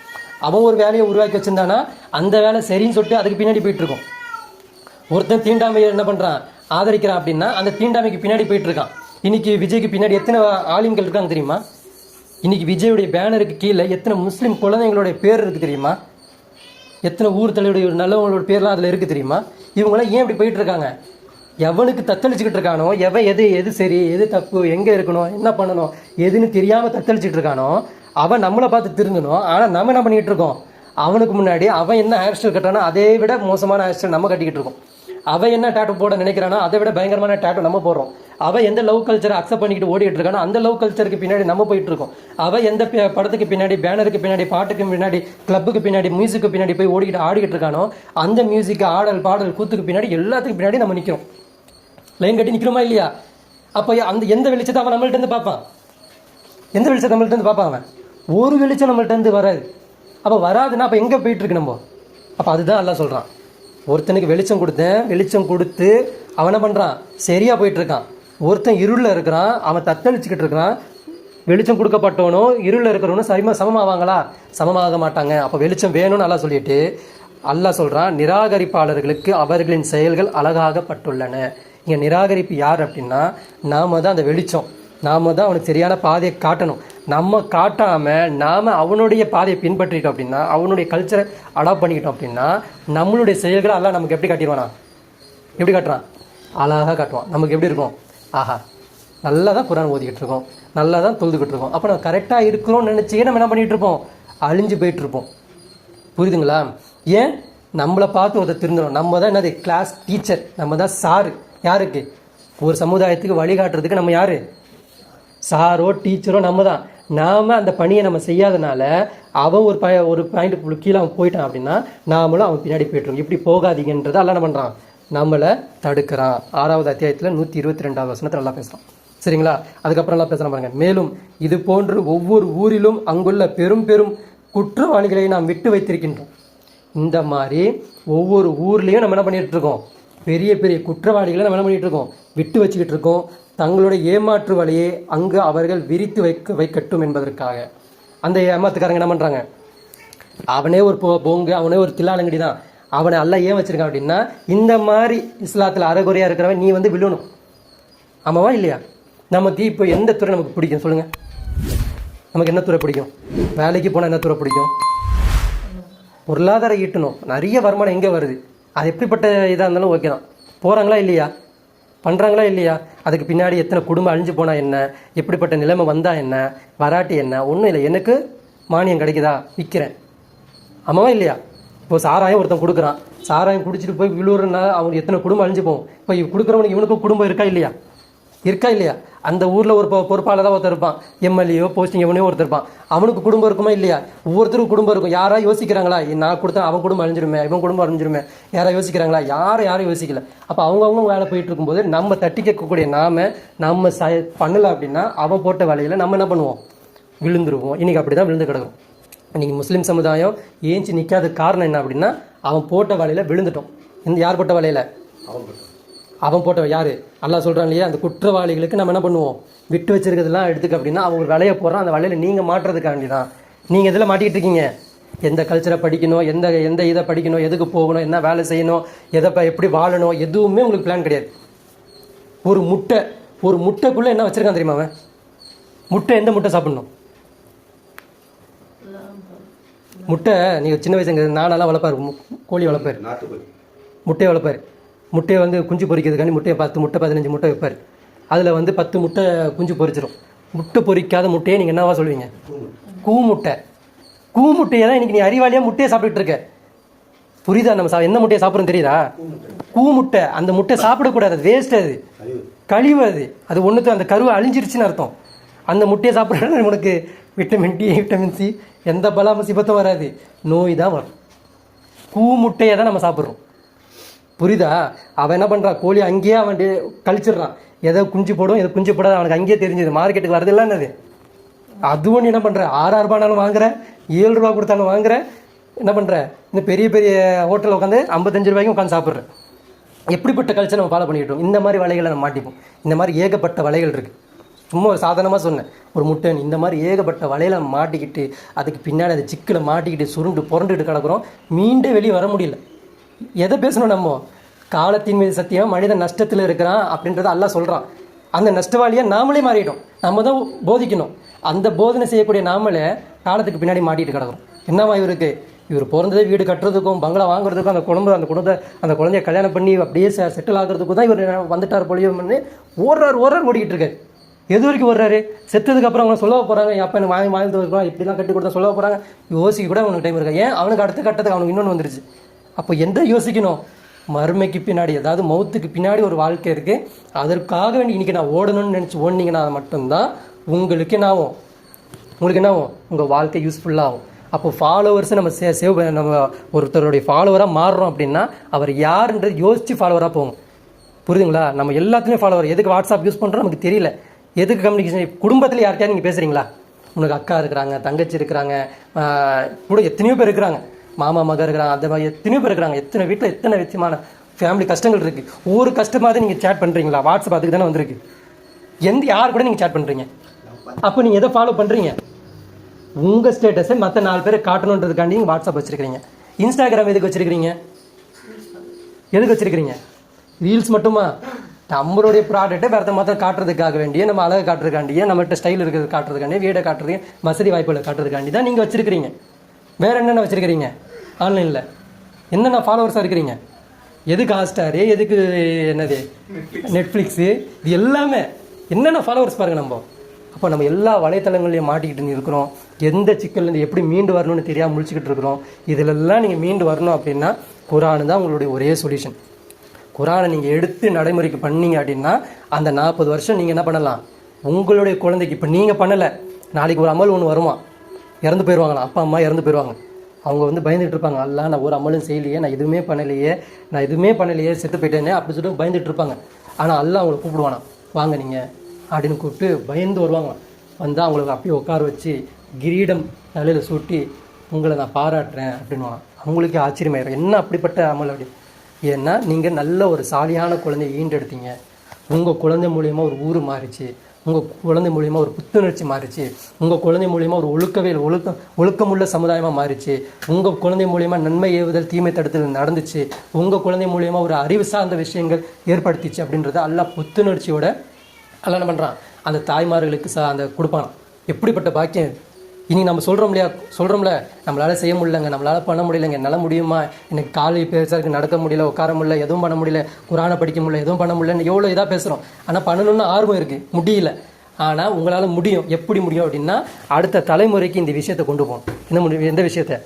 அவன் ஒரு வேலையை உருவாக்கி வச்சிருந்தானா அந்த வேலை சரின்னு சொல்லிட்டு அதுக்கு பின்னாடி போயிட்டுருக்கோம் ஒருத்தன் தீண்டாமையை என்ன பண்ணுறான் ஆதரிக்கிறான் அப்படின்னா அந்த தீண்டாமைக்கு பின்னாடி போயிட்டுருக்கான் இன்றைக்கி விஜய்க்கு பின்னாடி எத்தனை ஆளுங்கள் இருக்காங்க தெரியுமா? இன்றைக்கி விஜயுடைய பேனருக்கு கீழே எத்தனை முஸ்லீம் குழந்தைங்களுடைய பேர் இருக்குது தெரியுமா? எத்தனை ஊர் தலைவருடைய நல்லவங்களோட பேர்லாம் அதில் இருக்குது தெரியுமா? இவங்களாம் ஏன் இப்படி போயிட்டுருக்காங்க எவனுக்கு தத்தளிச்சுக்கிட்டு இருக்கானோ எவன் எது எது சரி எது தப்பு எங்கே இருக்கணும் என்ன பண்ணணும் எதுன்னு தெரியாமல் தத்தளிச்சுட்டு இருக்கானோ அவன் நம்மளை பார்த்து திருந்தணும். ஆனால் நம்ம என்ன பண்ணிக்கிட்டு இருக்கோம்? அவனுக்கு முன்னாடி அவன் என்ன ஹேர் ஸ்டைல் கட்டானோ அதை விட மோசமான ஹேர் ஸ்டைல் நம்ம கட்டிக்கிட்டு இருக்கோம். அவன் என்ன டேட்டு போட நினைக்கிறானோ அதை விட பயங்கரமான டேட்டு நம்ம போடுறோம். அவன் எந்த லவ் கல்ச்சரை அக்செப்ட் பண்ணிக்கிட்டு ஓடிட்டு இருக்கானோ அந்த லவ் கல்ச்சருக்கு பின்னாடி நம்ம போயிட்டு இருக்கோம். அவன் எந்த படத்துக்கு பின்னாடி பேனருக்கு பின்னாடி பாட்டுக்கு பின்னாடி கிளப்புக்கு பின்னாடி மியூசிக்கு பின்னாடி போய் ஓடிக்கிட்டு ஆடிக்கிட்டு இருக்கானோ அந்த மியூசிக் ஆடல் பாடல் கூத்துக்கு பின்னாடி எல்லாத்துக்கு பின்னாடி நம்ம நிற்கிறோம் லைன் கட்டி நிற்கிறோமா இல்லையா? அப்போ அந்த எந்த வெளிச்சத்தை அவன் நம்மள்ட்ட இருந்து பார்ப்பான்? எந்த வெளிச்சத்தை நம்மள்ட்ட இருந்து பார்ப்பான் அவன்? ஒரு வெளிச்சம் நம்மள்ட்ட இருந்து வராது. அப்போ வராதுன்னா அப்போ எங்கே போயிட்டுருக்கு நம்ம? அப்போ அதுதான் எல்லாம் சொல்கிறான் ஒருத்தனுக்கு வெளிச்சம் கொடுத்தேன் வெளிச்சம் கொடுத்து அவனை பண்ணுறான் சரியாக போயிட்டு இருக்கான் ஒருத்தன் இருளில் இருக்கிறான் அவன் தத்தளிச்சுக்கிட்டு இருக்கிறான். வெளிச்சம் கொடுக்கப்பட்டவனும் இருளில் இருக்கிறவனும் சரிமா சமமாவாங்களா? சமமாக மாட்டாங்க. அப்போ வெளிச்சம் வேணும்னு நல்லா சொல்லிட்டு அல்லாஹ் சொல்கிறான் நிராகரிப்பாளர்களுக்கு அவர்களின் செயல்கள் அழகாகப்பட்டுள்ளன. இங்கே நிராகரிப்பு யார் அப்படின்னா நாம் தான் அந்த வெளிச்சம். நாம தான் அவனுக்கு சரியான பாதையை காட்டணும். நம்ம காட்டாமல் நாம் அவனுடைய பாதையை பின்பற்றிட்டோம் அப்படின்னா அவனுடைய கல்ச்சரை அடாப்ட் பண்ணிக்கிட்டோம் அப்படின்னா நம்மளுடைய செயல்களை எல்லாம் நமக்கு எப்படி காட்டிடுவானா? எப்படி காட்டுறான்? அழகாக காட்டுவான். நமக்கு எப்படி இருக்கும்? ஆஹா. நல்லா தான் குரான் ஓதிக்கிட்டு இருக்கோம். நல்லா தான் தொழுதுகிட்டு இருக்கோம். அப்போ நம்ம கரெக்டாக இருக்கிறோம்னு நினச்சியே நம்ம என்ன பண்ணிகிட்டு இருப்போம்? அழிஞ்சு போயிட்டு இருப்போம். புரியுதுங்களா? ஏன்? நம்மளை பார்த்து ஒருத்தர் திருந்தணும். நம்ம தான் என்னது? கிளாஸ் டீச்சர் நம்ம தான் சாரு யாருக்கு? ஒரு சமுதாயத்துக்கு வழிகாட்டுறதுக்கு நம்ம யாரு? சாரோ டீச்சரோ நம்ம தான் நாம் அந்த பணியை நம்ம செய்யாதனால அவன் ஒரு ப ஒரு பாயிண்ட் கீழே அவன் போயிட்டான் அப்படின்னா நாமளும் அவன் பின்னாடி போயிட்டுருக்கோம் இப்படி போகாதீங்கன்றதை அல்ல என்ன பண்ணுறான் நம்மளை தடுக்கிறான் ஆறாவது அத்தியாயத்தில் நூற்றி இருபத்தி ரெண்டாவது வசனத்தில் நல்லா பேசுகிறான் சரிங்களா? அதுக்கப்புறம் நல்லா பேசுகிறேன் பாருங்க. மேலும் இது போன்று ஒவ்வொரு ஊரிலும் அங்குள்ள பெரும் பெரும் குற்றவாளிகளை நாம் விட்டு வைத்திருக்கின்றோம். இந்த மாதிரி ஒவ்வொரு ஊர்லேயும் நம்ம என்ன பண்ணிகிட்ருக்கோம் இருக்கோம்? பெரிய பெரிய குற்றவாளிகளை நம்ம என்ன பண்ணிட்டு இருக்கோம்? விட்டு வச்சுக்கிட்டு இருக்கோம். தங்களுடைய ஏமாற்று வழியை அங்கு அவர்கள் விரித்து வைக்க வைக்கட்டும் என்பதற்காக. அந்த ஏமாத்துக்காரங்க என்ன பண்ணுறாங்க அவனே ஒரு போ பொங்கு அவனே ஒரு தில்லாலங்கடி தான். அவனை அல்ல ஏன் வச்சிருக்கான் அப்படின்னா இந்த மாதிரி இஸ்லாத்தில் அறகுறையாக இருக்கிறவன் நீ வந்து விழுணும் ஆமாவா இல்லையா? நமக்கு இப்போ எந்த துறை நமக்கு பிடிக்கும் சொல்லுங்கள் நமக்கு என்ன துறை பிடிக்கும்? வேலைக்கு போனால் என்ன துறை பிடிக்கும்? பொருளாதாரம் ஈட்டணும். நிறைய வருமானம் எங்கே வருது? அது எப்படிப்பட்ட இதாக இருந்தாலும் ஓகே தான். போகிறாங்களா இல்லையா? பண்ணுறாங்களா இல்லையா? அதுக்கு பின்னாடி எத்தனை குடும்பம் அழிஞ்சு போனால் என்ன? எப்படிப்பட்ட நிலைமை வந்தால் என்ன? வராட்டி என்ன? ஒன்றும் இல்லை. எனக்கு மானியம் கிடைக்குதா? விற்கிறேன் ஆமாவா இல்லையா? இப்போ சாராயம் ஒருத்தன் கொடுக்குறான். சாராயம் குடிச்சிட்டு போய் விழுவுறதுனால அவனுக்கு எத்தனை குடும்பம் அழிஞ்சு போகும். இப்போ கொடுக்குறவனுக்கு இவனுக்கும் குடும்பம் இருக்கா இல்லையா? இருக்கா இல்லையா? அந்த ஊரில் ஒரு பொ- பொறுப்பாளராக ஒருத்தர் இருப்பான். எம்எல்ஏயோ போஸ்டிங் எவனையோ ஒருத்தர் இருப்பான். அவனுக்கு குடும்பம் இருக்குமா இல்லையா? ஒவ்வொருத்தருக்கும் குடும்பம் இருக்கும். யாரா யோசிக்கிறாங்களா? நான் கொடுத்தா அவன் குடும்பம் அழிஞ்சிருமே இவன் குடும்பம் அழிஞ்சிருமே. யாரா யோசிக்கிறாங்களா? யாரும் யாரும் யோசிக்கல. அப்போ அவங்கவுங்க வேலை போயிட்டு இருக்கும்போது நம்ம தட்டி கேட்கக்கூடிய நாம நம்ம ச பண்ணல அப்படின்னா அவன் போட்ட வேலையில் நம்ம என்ன பண்ணுவோம்? விழுந்துருவோம். இன்னைக்கு அப்படி தான் விழுந்து கிடக்கும். இன்றைக்கி முஸ்லீம் சமுதாயம் ஏஞ்சி நிற்காத காரணம் என்ன அப்படின்னா அவன் போட்ட வேலையில் விழுந்துட்டோம். இந்த யார் போட்ட வேலையில்? அவன் போட்ட யாரு? அல்லாஹ் சொல்றான் இல்லையா? அந்த குற்றவாளிகளுக்கு நம்ம என்ன பண்ணுவோம்? விட்டு வச்சிருக்கிறதெல்லாம் எடுத்துக்க அப்படின்னா அவன் ஒரு வலையை போடுறான். அந்த வலையில நீங்க மாட்டுறதுக்காண்டி தான் நீங்க இதில் மாட்டிக்கிட்டு இருக்கீங்க? எந்த கல்ச்சரை படிக்கணும்? எந்த எந்த இதை படிக்கணும்? எதுக்கு போகணும்? என்ன வேலை செய்யணும்? எதை எப்படி வாழணும்? எதுவுமே உங்களுக்கு பிளான் கிடையாது. ஒரு முட்டை ஒரு முட்டைக்குள்ள என்ன வச்சிருக்கான் தெரியுமா அவன்? முட்டை எந்த முட்டை சாப்பிடணும்? முட்டை நீங்கள் சின்ன வயசுங்க நானெல்லாம் வளர்ப்பாரு. கோழி வளர்ப்பாரு. முட்டையை வளர்ப்பார். முட்டையை வந்து குஞ்சு பொறிக்கிறதுக்காண்டி முட்டையை பத்து முட்டை பதினஞ்சு முட்டை வைப்பார். அதில் வந்து பத்து முட்டை குஞ்சு பொரிச்சிடும் முட்டை பொறிக்காத முட்டையை நீங்கள் என்னவா சொல்லுவீங்க கூ முட்டை. கூ முட்டையை தான் இன்றைக்கி நீ அறிவாளியாக முட்டையை சாப்பிட்டுட்டு இருக்க. புரியுதா நம்ம சா- எந்த முட்டையை சாப்பிட்றோம் தெரியுதா? கூ முட்டை. அந்த முட்டை சாப்பிடக்கூடாது. அது வேஸ்ட் அது. கழிவு அது. அது ஒன்றுத்து அந்த கருவை அழிஞ்சிருச்சுன்னு அர்த்தம். அந்த முட்டையை சாப்பிட்றதுனால உனக்கு விட்டமின் டி விட்டமின் சி எந்த பலாம சிபத்தும் வராது. நோய் தான் வரும். கூ முட்டையை தான் நம்ம சாப்பிட்றோம். புரியுதா அவன் என்ன பண்ணுறான் கோழி அங்கேயே அவன் டே- கழிச்சிடுறான். எதை குஞ்சு போடும் எதை குஞ்சு போடாது அவனுக்கு அங்கேயே தெரிஞ்சது. மார்க்கெட்டுக்கு வரதில்ல என்னது அதுவும் நீ என்ன பண்ணுற ஆறாயிரம் ரூபானாலும் வாங்குற ஏழு ரூபா கொடுத்தாலும் வாங்குற. என்ன பண்ணுற இந்த பெரிய பெரிய ஹோட்டலில் உட்காந்து ஐம்பத்தஞ்சு ரூபாய்க்கும் உட்காந்து சாப்பிட்ற. எப்படிப்பட்ட கல்ச்சர் நம்ம ஃபாலோ பண்ணிக்கிட்டோம் இந்த மாதிரி வலைகளை நம்ம மாட்டிப்போம். இந்த மாதிரி ஏகப்பட்ட வலைகள் இருக்குது சும்மா ஒரு சாதாரணமாக சொன்னேன். ஒரு முட்டை இந்த மாதிரி ஏகப்பட்ட வலையில மாட்டிக்கிட்டு அதுக்கு பின்னாடி அந்த சிக்கில் மாட்டிக்கிட்டு சுருண்டு புரண்டுக்கிட்டு கிடக்குறோம். மீண்டும் வெளியே வர முடியல. எதை பேசணும் நம்ம? காலத்தின் மீது சத்தியம் மனிதன் நஷ்டத்தில் இருக்கிறான் அப்படின்றத எல்லாம் சொல்கிறான் அந்த நஷ்டவாளியை நாமளே மாறிட்டோம். நம்ம தான் போதிக்கணும். அந்த போதனை செய்யக்கூடிய நாமளே காலத்துக்கு பின்னாடி மாட்டிட்டு கிடக்குறோம். என்னவா இவருக்கு? இவர் பிறந்ததே வீடு கட்டுறதுக்கும் பங்களா வாங்குறதுக்கும் அந்த குடும்பம் அந்த குடும்பத்தை அந்த குழந்தைய கல்யாணம் பண்ணி அப்படியே செட்டில் ஆகிறதுக்கும் தான் இவர் வந்துட்டார் பொழியும் ஓடுறார் ஓடுறாரு ஓடுறாரு ஓடிக்கிட்டு இருக்காரு. எது வரைக்கும் வர்றாரு செத்ததுக்கு அப்புறம் அவங்க சொல்ல போகிறாங்க அப்போ எனக்கு வாங்கி வாழ்ந்து தருவாங்க இப்படிலாம் கட்டி கொடுத்தா சொல்ல போகிறாங்க யோசிக்க கூட அவனுக்கு டைம் இருக்கா ஏன்? அவனுக்கு அடுத்த கட்டத்துக்கு அவனுக்கு இன்னொன்று வந்துருச்சு. அப்போ எந்த யோசிக்கணும்? மறுமைக்கு பின்னாடி அதாவது மௌத்துக்கு பின்னாடி ஒரு வாழ்க்கை இருக்குது அதற்காக வேண்டி இன்றைக்கி நான் ஓடணும்னு நினச்சி ஓடினீங்கன்னா மட்டும்தான் உங்களுக்கு என்ன ஆகும் உங்களுக்கு என்ன ஆகும் உங்கள் வாழ்க்கை யூஸ்ஃபுல்லாகும் அப்போ ஃபாலோவர்ஸை நம்ம சே சேவ் நம்ம ஒருத்தருடைய ஃபாலோவராக மாறுறோம் அப்படின்னா அவர் யாருன்றது யோசித்து ஃபாலோவராக போகும். புரியுதுங்களா? நம்ம எல்லாத்துலேயும் ஃபாலோவர் எதுக்கு வாட்ஸ்அப் யூஸ் பண்ணுறோம் நமக்கு தெரியல. எதுக்கு கம்யூனிகேஷன் குடும்பத்தில் யார்கிட்டயாவது நீங்கள் பேசுகிறீங்களா உனக்கு அக்கா இருக்கிறாங்க தங்கச்சி இருக்கிறாங்க கூட எத்தனையோ பேர் இருக்கிறாங்க. மாமா மக இருக்கிறாங்க அந்த மாதிரி எத்தனையோ பேர் இருக்கிறாங்க. எத்தனை வீட்டில் எத்தனை விதமான ஃபேமிலி கஷ்டங்கள் இருக்குது ஒவ்வொரு கஷ்டமாவது நீங்கள் சேட் பண்ணுறீங்களா வாட்ஸ்அப் அதுக்கு தானே வந்திருக்கு. எந்த யார் கூட நீங்கள் சேட் பண்ணுறீங்க அப்போ நீங்கள் எதை ஃபாலோ பண்ணுறீங்க உங்கள் ஸ்டேட்டஸை மற்ற நாலு பேரை காட்டணுன்றதுக்காண்டி நீங்கள் வாட்ஸ்அப் வச்சுருக்கிறீங்க. இன்ஸ்டாகிராம் எதுக்கு வச்சுருக்கிறீங்க? எதுக்கு வச்சிருக்கிறீங்க? ரீல்ஸ் மட்டுமா? நம்மளுடைய ப்ராடக்ட்டை வேறு மற்ற காட்டுறதுக்காக வேண்டிய நம்ம அழகை காட்டுறதுக்காண்டியே நம்மகிட்ட ஸ்டைல் இருக்கிறது காட்டுறதுக்காண்டி வீடை காட்டுறது வசதி வாய்ப்புகளை காட்டுறதுக்காண்டி தான் நீங்கள் வச்சிருக்கிறீங்க. வேறு என்னென்ன வச்சுருக்கிறீங்க? ஆன்லைனில் என்னென்ன ஃபாலோவர்ஸாக இருக்கிறீங்க? எதுக்கு ஹாட்ஸ்டாரு எதுக்கு என்னது? நெட்ஃப்ளிக்ஸு இது எல்லாமே. என்னென்ன ஃபாலோவர்ஸ் பாருங்கள் நம்ம? அப்போ நம்ம எல்லா வலைத்தளங்களையும் மாட்டிக்கிட்டு இருக்கிறோம். எந்த சிக்கல்லேருந்து எப்படி மீண்டு வரணும்னு தெரியாமல் முழிச்சுக்கிட்டு இருக்கிறோம். இதிலெல்லாம் நீங்கள் மீண்டு வரணும் அப்படின்னா குரானு தான் உங்களுடைய ஒரே சொல்யூஷன் குரானை நீங்கள் எடுத்து நடைமுறைக்கு பண்ணீங்க அப்படின்னா அந்த நாற்பது வருஷம் நீங்கள் என்ன பண்ணலாம்? உங்களுடைய குழந்தைக்கு இப்போ நீங்கள் பண்ணலை. நாளைக்கு ஒரு அமல் ஒன்று வருமா? இறந்து போயிடுவாங்களா அப்பா அம்மா இறந்து போயிடுவாங்க அவங்க வந்து பயந்துட்டு இருப்பாங்க. அல்ல நான் ஒரு அமலும் செய்யலையே நான் எதுவுமே பண்ணலையே நான் எதுவுமே பண்ணலையே செத்து போயிட்டேனே அப்படி சொல்லிட்டு பயந்துட்டு இருப்பாங்க. ஆனால் அல்ல அவங்களை கூப்பிடுவானா? வாங்க நீங்கள் அப்படின்னு கூப்பிட்டு பயந்து வருவாங்க வந்தால் அவங்களுக்கு அப்படியே உட்கார வச்சு கிரீடம் தலையில் சூட்டி உங்களை நான் பாராட்டுறேன் அப்படின்வாங்க அவங்களுக்கே ஆச்சரியமாயிரும். என்ன அப்படிப்பட்ட அமல் அப்படி? ஏன்னா நீங்கள் நல்ல ஒரு சாலியான குழந்தையை ஈண்டெடுத்தீங்க. உங்கள் குழந்தை மூலியமாக ஒரு ஊர் மாறிச்சு. உங்கள் குழந்தை மூலியமாக ஒரு புத்துணர்ச்சி மாறிச்சு. உங்கள் குழந்தை மூலியமாக ஒரு ஒழுக்கவே ஒழுக்கம் ஒழுக்கமுள்ள சமுதாயமாக மாறிச்சு. உங்கள் குழந்தை மூலியமாக நன்மை ஏவுதல் தீமை தடுத்தல் நடந்துச்சு. உங்கள் குழந்தை மூலியமாக ஒரு அறிவு சார்ந்த விஷயங்கள் ஏற்படுத்திச்சு அப்படின்றத எல்லாம் புத்துணர்ச்சியோட எல்லாம் என்ன பண்ணுறான் அந்த தாய்மார்களுக்கு சா அந்த கொடுப்பான் எப்படிப்பட்ட பாக்கியம்? இனி நம்ம சொல்கிறோம் இல்லையா? சொல்கிறோம்ல நம்மளால் செய்ய முடியலங்க நம்மளால் பண்ண முடியலங்க என்னால் முடியுமா? எனக்கு காலை பெருசாக இருக்குது நடக்க முடியல உட்கார முடியல எதுவும் பண்ண முடியல குரானை படிக்க முடியல எதுவும் பண்ண முடியலன்னு எவ்வளோ இதாக பேசுகிறோம் ஆனால் பண்ணணும்னு ஆர்வம் இருக்குது முடியல. ஆனால் உங்களால் முடியும். எப்படி முடியும் அப்படின்னா அடுத்த தலைமுறைக்கு இந்த விஷயத்தை கொண்டு போகணும். என்ன முடியும் எந்த விஷயத்தை?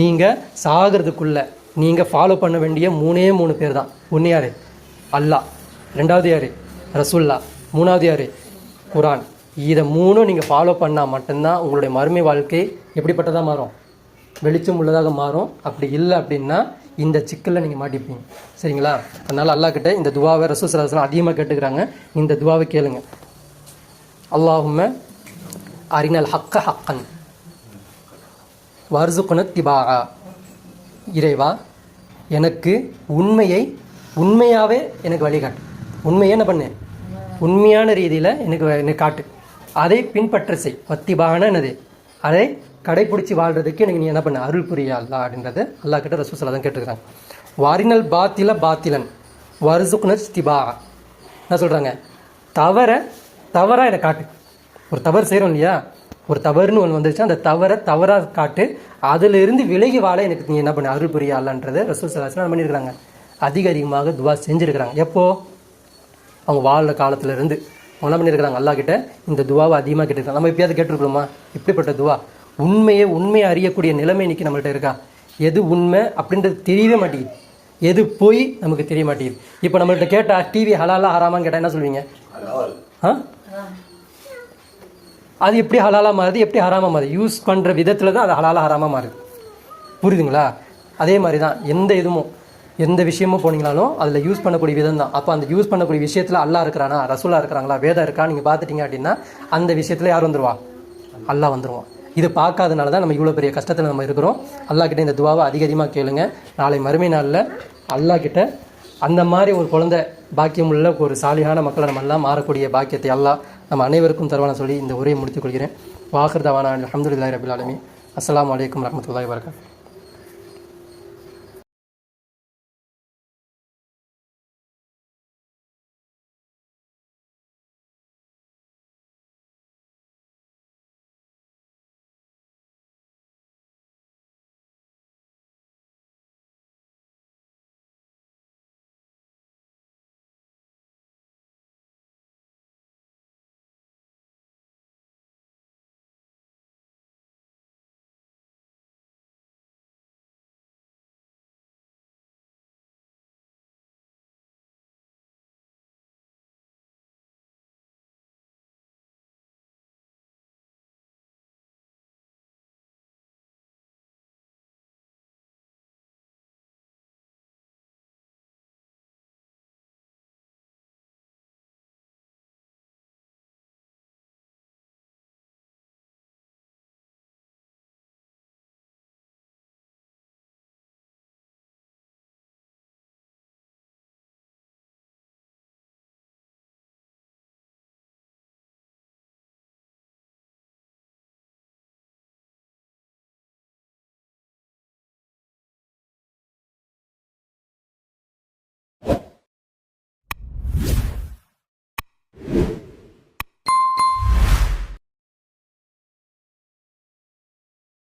நீங்கள் சாகிறதுக்குள்ள நீங்கள் ஃபாலோ பண்ண வேண்டிய மூணே மூணு பேர் தான். ஒன்று யார்? அல்லாஹ். ரெண்டாவது யார்? ரசுல்லா மூணாவது யார்? குரான். இதை மூணும் நீங்கள் ஃபாலோ பண்ணால் மட்டும்தான் உங்களுடைய மறுமை வாழ்க்கை எப்படிப்பட்டதாக மாறும்? வெளிச்சம் உள்ளதாக மாறும். அப்படி இல்லை அப்படின்னா இந்த சிக்கலில் நீங்கள் மாட்டிப்பீங்க. சரிங்களா? அதனால் அல்லாக்கிட்ட இந்த துவாவை ரசூல் சலாஹ் அதிகமாக கேட்டுக்கிறாங்க. இந்த துவாவை கேளுங்க. அல்லாஹும்ம அரினல் ஹக்க ஹக்கன். வர்சுக்குன திபாகா. இறைவா எனக்கு உண்மையை உண்மையாகவே எனக்கு வழிகாட்டு. உண்மையை என்ன பண்ணு? உண்மையான ரீதியில் எனக்கு என்னை எனக்கு காட்டு. அதை பின்பற்ற செய். பத்திபானது என்னது? அதை கடைபிடிச்சி வாழ்றதுக்கு எனக்கு நீ என்ன பண்ண? அருள் புரியா அல்லா அப்படின்றது அல்லா கிட்ட ரசூசலா தான் கேட்டுக்கிறாங்க வாரினல் பாத்தில பாத்திலன் வருசுக்குனர் ஸ்திபா என்ன சொல்கிறாங்க தவற தவறாக எனக்கு காட்டு. ஒரு தவறு செய்கிறோம் இல்லையா? ஒரு தவறுன்னு ஒன்று வந்துருச்சு அந்த தவறை தவறாக காட்டு அதிலிருந்து விலகி வாழ எனக்கு நீ என்ன பண்ண? அருள் புரியா அல்லான்றது ரசூல் சலாஸ்லாம் பண்ணியிருக்கிறாங்க அதிக அதிகமாக துவா செஞ்சுருக்கிறாங்க. எப்போது அவங்க வாழ்கிற காலத்துலேருந்து. என்ன பண்ணியிருக்கிறாங்க அல்லா கிட்ட. இந்த துவாவை அதிகமாக கேட்டிருக்காங்க. நம்ம எப்பயாவது கேட்டிருக்கிறோமா? இப்படிப்பட்ட துவா. உண்மையை உண்மையை அறியக்கூடிய நிலைமை இன்னைக்கு நம்மள்ட்ட இருக்கா? எது உண்மை அப்படின்றது தெரியவே மாட்டேங்குது. எது போய் நமக்கு தெரிய மாட்டேங்குது. இப்போ நம்மள்ட்ட கேட்டால் டிவி ஹலாலாக ஹராமான்னு கேட்டால் என்ன சொல்லுவீங்க ஆ? அது எப்படி ஹலாலாக மாறுது? எப்படி ஹராமாக மாறுது? யூஸ் பண்ணுற விதத்தில் தான் அது ஹலாலாக ஹராமாக மாறுது. புரியுதுங்களா? அதே மாதிரி தான் எந்த இதுவும் எந்த விஷயமும் போனீங்களாலும் அதில் யூஸ் பண்ணக்கூடிய விதம் தான் அப்போ அந்த யூஸ் பண்ணக்கூடிய விஷயத்தில் அல்லாஹ் இருக்கிறானா ரசூலா இருக்கிறாங்களா வேதம் இருக்கா நீங்கள் பார்த்துட்டீங்க அப்படின்னா அந்த விஷயத்தில் யார் வந்துருவா? அல்லாஹ் வந்துருவான். இது பார்க்காதனால தான் நம்ம இவ்வளோ பெரிய கஷ்டத்தில் நம்ம இருக்கிறோம். அல்லாஹ் கிட்ட இந்த துவாவை அதிக அதிகமாக கேளுங்க. நாளை மறுமை நாளில் அல்லாஹ் கிட்ட அந்த மாதிரி ஒரு குழந்தை பாக்கியம் உள்ள ஒரு சாலியான மக்களை நம்ம எல்லாம் மாறக்கூடிய பாக்கியத்தை அல்லாஹ் நம்ம அனைவருக்கும் தருவான சொல்லி இந்த உரையை முடித்துக் கொள்கிறேன். வாகர் தவானா அலமதுல்லாஹி ரபுல் அலமி அஸ்லாம் வலைக்கம் வரமத்துல்லாஹி வரகாத்து